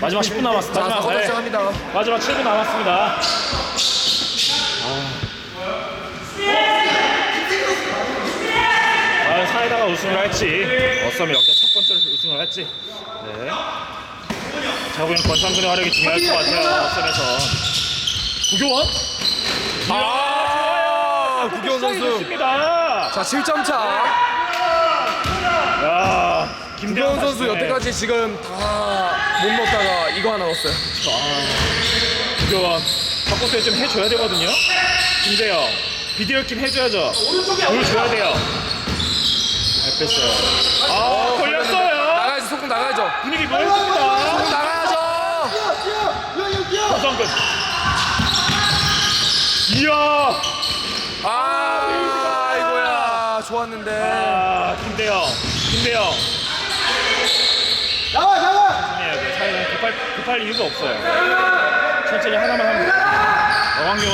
마지막 10분 남았습니다. 자, 마지막, 네. 시작합니다. 마지막 7분 남았습니다. 아, 과연 사이다가 우승을 할지, 어썸이 역대 첫 번째로 우승을 할지. 네. 자구형 권상근의 활약이 중요할 것 같아요. 어썸에서. 구교원? 아, 구기원 선수. 좋습니다. 자, 7점 차. 야, 김대현 구기원 선수 여태까지 지금 다못 넣었다가 이거 하나 넣었어요. 구교원 바꿔서 좀 해줘야 되거든요. 김대영 비디오 킴 해줘야죠. 보여줘야 돼요. 잘 뺐어요. 아 걸렸어요. 나가야죠, 소금 나가야죠. 분위기 뭐였습니다. 소금 나가야죠. 고성근. 이야. 아, 이거야. 좋았는데. 아 김대영. 김대영. 나와 나와 천천히 해야 사이는 급할 급할 이유가 없어요. 천천히 하나만 하면 돼요. 어광용.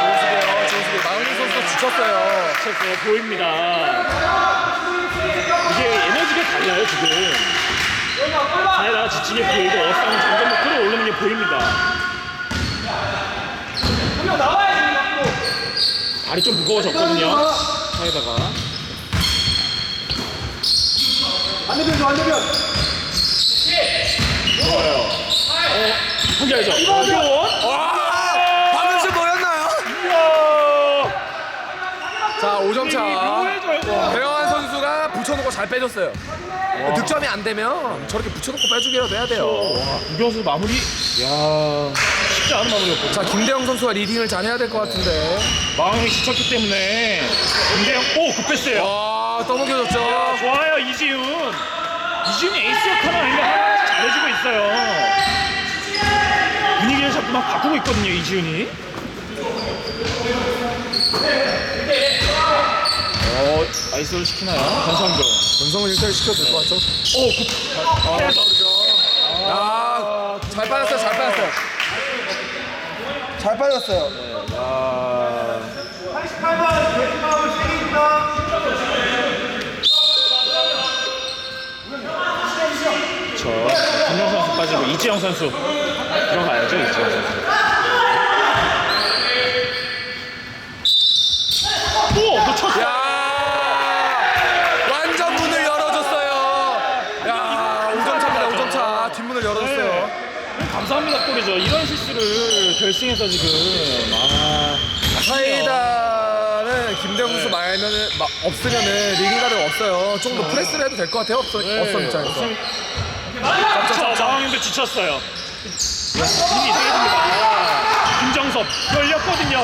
좋은 수비요, 좋은 수비. 마은희 선수도 지쳤어요. 쳤어요. 보입니다. 이게 에너지가 달라요 지금. 사이다가 지치게 보이고 어쌍은 점점 더 끌어올리는 게 보입니다. 발이 좀 무거워졌거든요. 사이다가. 반대편 줘 반대편 좋아요. 어, 혼자 해죠. 어교원. 와! 슛 뭐였나요? 자, 5점 차. 배영환 선수가 붙여놓고 잘 빼줬어요. 득점이 안 되면 저렇게 붙여놓고 빼주기라도 해야 돼요. 와, 구경수 마무리. 야, 쉽지 않은 마무리였거든요. 자, 김대영 선수가 리딩을 잘 해야 될 것 같은데. 마음이 지쳤기 때문에 김대영 오 급했어요. 와, 떠넘겨졌죠. 좋아요 이지훈. 이지훈이 에이스 역할은 아닌데 하나씩 잘해주고 있어요. 분위기를 자꾸 막 바꾸고 있거든요 이지훈이. 어 아이스를 시키나요? 전성경. 전성을 일단 시켜도 될 것 같죠? 오 급. 아, 빠르죠. 야, 잘 빠졌어요, 잘 빠졌어요. 잘 빠졌어요. 아, 88만 100만 3개입니다 저 김영 선수 빠지고 이지영 선수 들어가야죠 이지영 선수. 오 놓쳤어. 야, 완전 문을 열어줬어요. 야, 5점 차입니다, 5점 차. 뒷문을 열어줬어요. 네. 감사합니다 골이죠. 이런 실수를 결승에서 지금 아 사이다는 김대영 선수 말면은 막 없으면은 리딩 가드가 없어요. 조금 더 프레스를 해도 될 것 같아요. 없어, 없어 입장에서. 저 장황님도 지쳤어요. 분위기 이상해집니다. 김정섭 열렸거든요.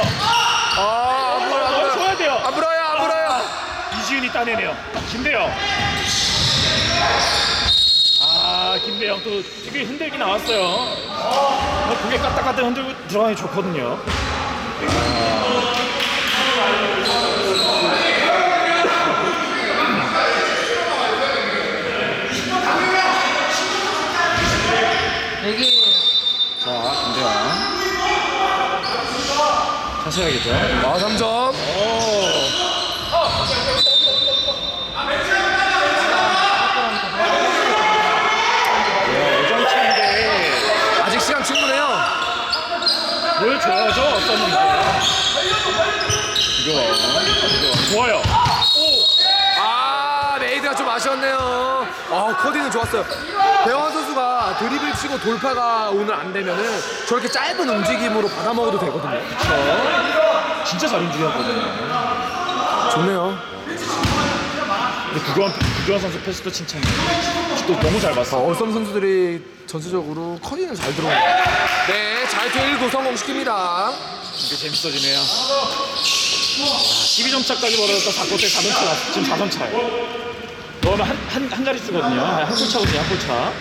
아, 안 불어요, 안 불어요. 넣어줘야 돼요. 안 불어요, 안 불어요. 이지훈이 따내네요. 김대영. 아 김대영 또 되게 흔들기 나왔어요. 어, 고개 까딱까딱 흔들고 들어가기 좋거든요. 자 김대영. 다시 해야겠죠. 아, 3점. 오. 야, 오점 차인데 아직 시간 충분해요. 어떤 좋아요 아, 메이드가 좀 아쉬웠네요. 아, 코디는 좋았어요. 배원 선수가 드리블 치고 돌파가 오늘 안 되면은 저렇게 짧은 움직임으로 받아 먹어도 되거든요. 저 진짜 잘 움직였거든요. 좋네요. 근데 구교환 구교환 선수 패스도 칭찬해요. 또 너무 잘 아, 봤어 얼썸 선수들이 전체적으로 커닝을 잘 들어오네요. 네, 잘 들고 성공시킵니다. 이게 재밌어지네요. 12점 차까지 벌어졌다. 4골대 4점 차 났- 지금 4점 차예요. 넣으면 한, 한, 한 자리 쓰거든요. 한골 차거든요 한골 차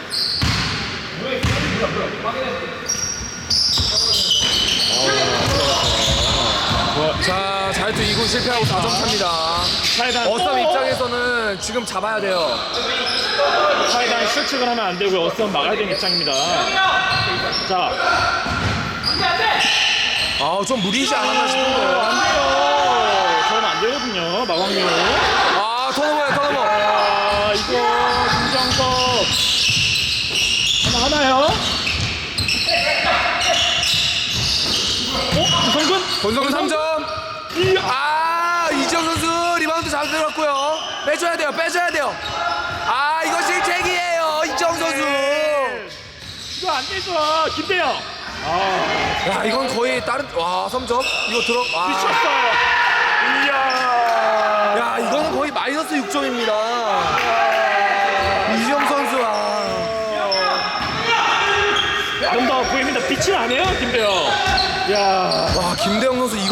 자, 잘투 2군 실패하고 4점 차입니다. 사이단 어썸 입장에서는 지금 잡아야 돼요. 사이단 실책을 하면 안 되고요. 어썸 막아야 되는 입장입니다. 자, 아, 좀 무리지 않았나 싶은데요. 안 돼요. 저는 안 되거든요. 마광류. 아, 터너버야, 터너버. 아, 이거 김정석 하나 하나요? 어? 이성근? 권성근 3점. 아, 이지영 선수 리바운드 잘 들어갔고요. 빼줘야 돼요, 빼줘야 돼요. 아, 이거 실책이에요, 이지영 선수. 이거 안 되죠, 김대영. 아, 야, 이건 거의 다른, 와, 3점. 이거 들어, 와. 미쳤어요. 이야. 야, 이거는 거의 마이너스 6점입니다. 이지영 선수, 아. 아름다워 보입니다. 빛이 나네요, 김대영. 야.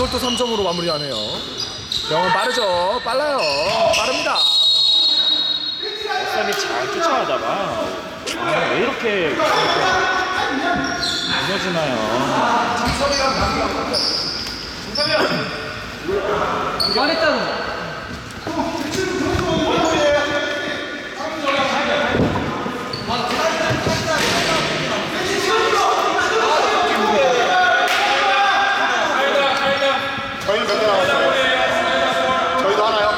이걸 또 3점으로 마무리하네요. 영은 빠르죠? 빨라요. 빠릅니다. 쌤이 잘 쫓아가다가 아, 왜 이렇게 무너지나요? 저희 몇개 남았어요? 저희도 하나요?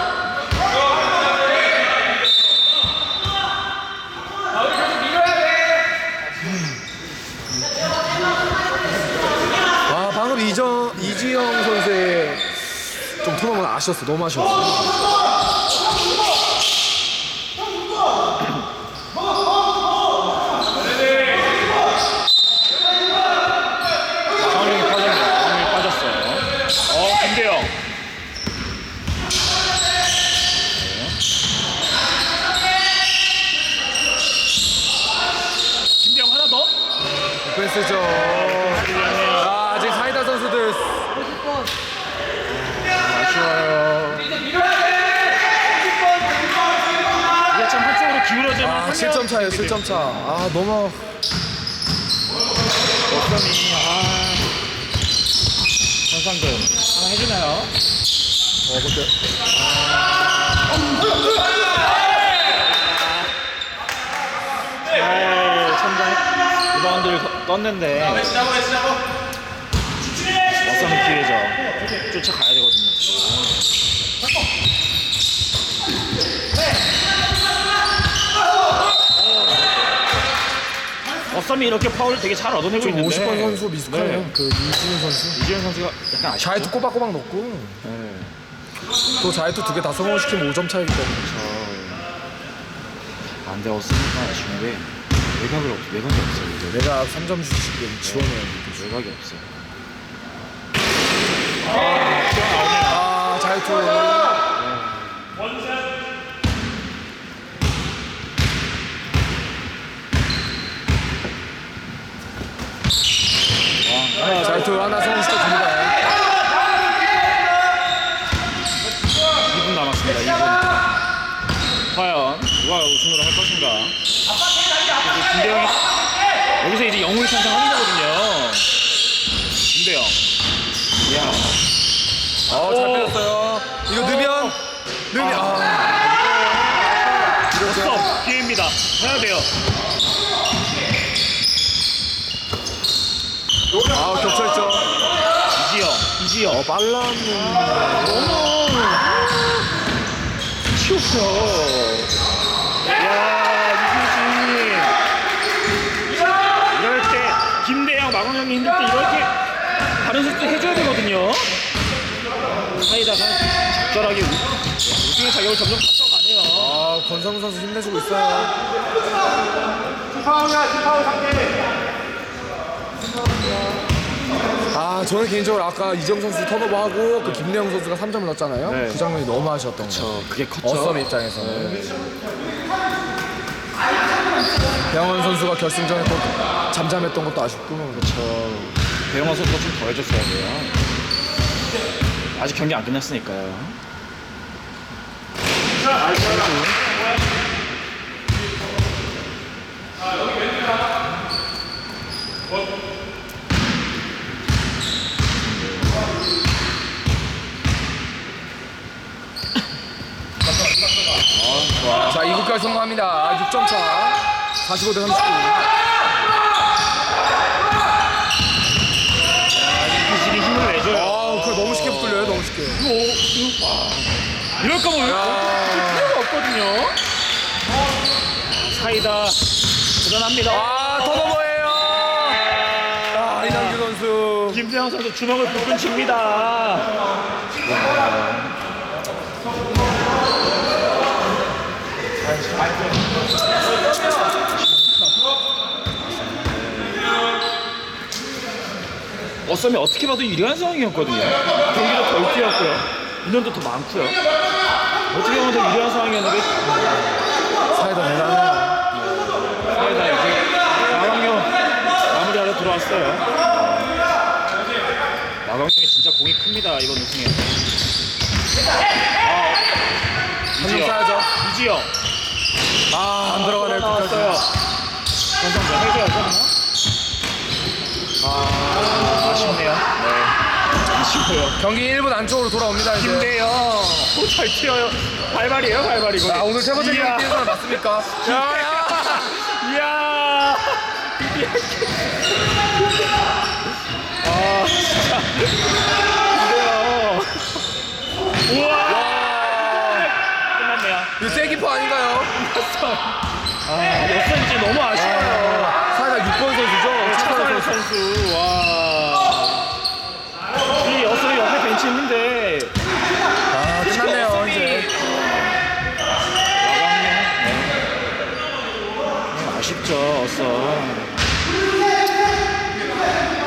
아, 방금 이정, 이지영 선수의 좀 토너먼 아쉬웠어. 너무 아쉬웠어. 상황이 빠졌네요. 상황이 빠졌어요. 어, 김대영. 네. 김대영 하나 더? 패스죠. 아, 아직 사이다 선수들 아쉬워요. 이게 참 한쪽으로 기울어지면 아, 7점 차예요. 7점 차. 아, 너무 어썸이 아 전상근 하나 해주나요? 어, 근데 잘 천장 리바운드를 거- 떴는데 어썸이 기회죠. 쫓아가야 되거든요. 지금. 썸이 이렇게 파울을 되게 잘 얻어내고 좀 있는데 50번 선수 미숙하네요. 네. 그 이지훈 선수. 이지현 선수가 약간 아쉽죠? 자이트 꼬박꼬박 넣고 네. 또 자이트 두개 다 성공시키면 5점 차이기 때문에. 안 돼, 없으니까 아쉬운 게 외곽을 없, 외곽이 없어요. 이제. 내가 3점 슛 지금 지원해야 돼. 외곽이 없어요. 아, 튀어나오네요. 아, 아, 자이트 하나 성공시켜줍니다. 2분 남았습니다. 2분. 과연 누가 우승을 할 것인가? 그리고 김대영이 여기서 이제 영웅이 탄생하는 거거든요. 김대영. 이야. 어, 잘 오. 빼줬어요. 이거 넣으면, 넣으면, 아. 없어. 기회입니다. 해야 돼요. 아, 겹쳐있죠. 이 이지영. 어, 빨랐는데. 치웠어. 야 이수진. 이럴 때 김대영 마광영이 힘들 때 이럴 때 다른 선수 해줘야 되거든요. 사이다가 적절하게 우- 우승의 자격을 점점 갖춰가네요. 아, 권성 선수 힘내주고 있어요. 파울이야, 파울 상대. 아, 저는 개인적으로 아까 이정 선수 턴오버하고 그 김대영 선수가 3점을 넣었잖아요. 네. 그 장면이 너무 아쉬웠던 거. 저 그게 컸죠. 어썸 입장에서는. 병원 선수가 결승전에 또 잠잠했던 것도 아쉽고. 그렇죠. 배영호 선수가 좀 더 해줬어야 돼요. 아직 경기 안 끝났으니까요. 자, 2국 까지 성공합니다. 6점 차. 45 대 39. 이질이 힘을 내줘요. 아, 그걸 너무 쉽게 붙들려요, 너무 쉽게. 이럴 거면 왜 야. 필요가 없거든요. 사이다 대단합니다. 아 턴오버예요. 아 이남규 선수. 김태형 선수 주먹을 불끈 칩니다. 어썸이 어떻게 봐도 유리한 상황이었거든요. 경기도 덜 뛰었고요. 인원도 더 많고요. 어떻게 보면 더 유리한 상황이었는데 사이다 대단해요. 사이다 이제 마광용 마무리하러 들어왔어요. 마광용이 진짜 공이 큽니다 이번 우승에. 아, 이지영, 쏴야죠. 이지영. 아 안 들어가네요. 나왔어요. 권상준 해줘야죠. 아 아쉽네요. 네. 아쉽고요. 경기 1분 안쪽으로 돌아옵니다 이제. 김대영. 오, 잘 튀어요. 발발이에요 발발이. 아 오늘 세 번째 이야. 경기 뛰는 사람 맞습니까? 야 야. 이야. 아 진짜. 김대영. 우와. 끝났네요. 이거 세기포 아닌가요? 아, 역전지 너무 아쉬워요. 사이다 6번 선수죠. 차선현 차선현 선수. 선수, 와. 이 어슬이 옆에 벤치 있는데, 아 끝났네요 어슬이 이제. 네. 아쉽죠, 어썸.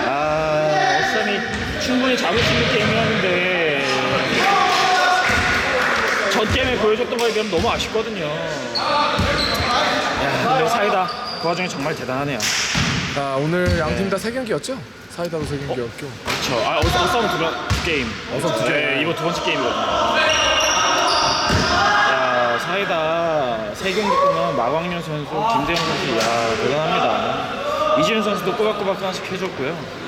아, 어썸이 충분히 잡을 수 있는 게임이었는데, 전 게임에 보여줬던 거에 비하면 너무 아쉽거든요. 야, 근데 사이다. 그 와중에 정말 대단하네요. 자 오늘 양 팀 다 세 경기였죠? 사이다로 세 경기였고. 그렇죠. 아, 어썸 어썸은 두, 번- 두 게임. 어썸 두 네. 이번 두 번째 게임이거든요. 야, 사이다 세 경기 동안 마광현 선수, 김대영 선수, 야 대단합니다. 이지훈 선수도 꼬박꼬박 하나씩 해줬고요.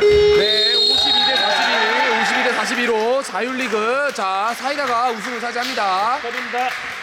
네 52대 41, 52대 42로 자율리그 자 사이다가 우승을 차지합니다. 축하드립니다.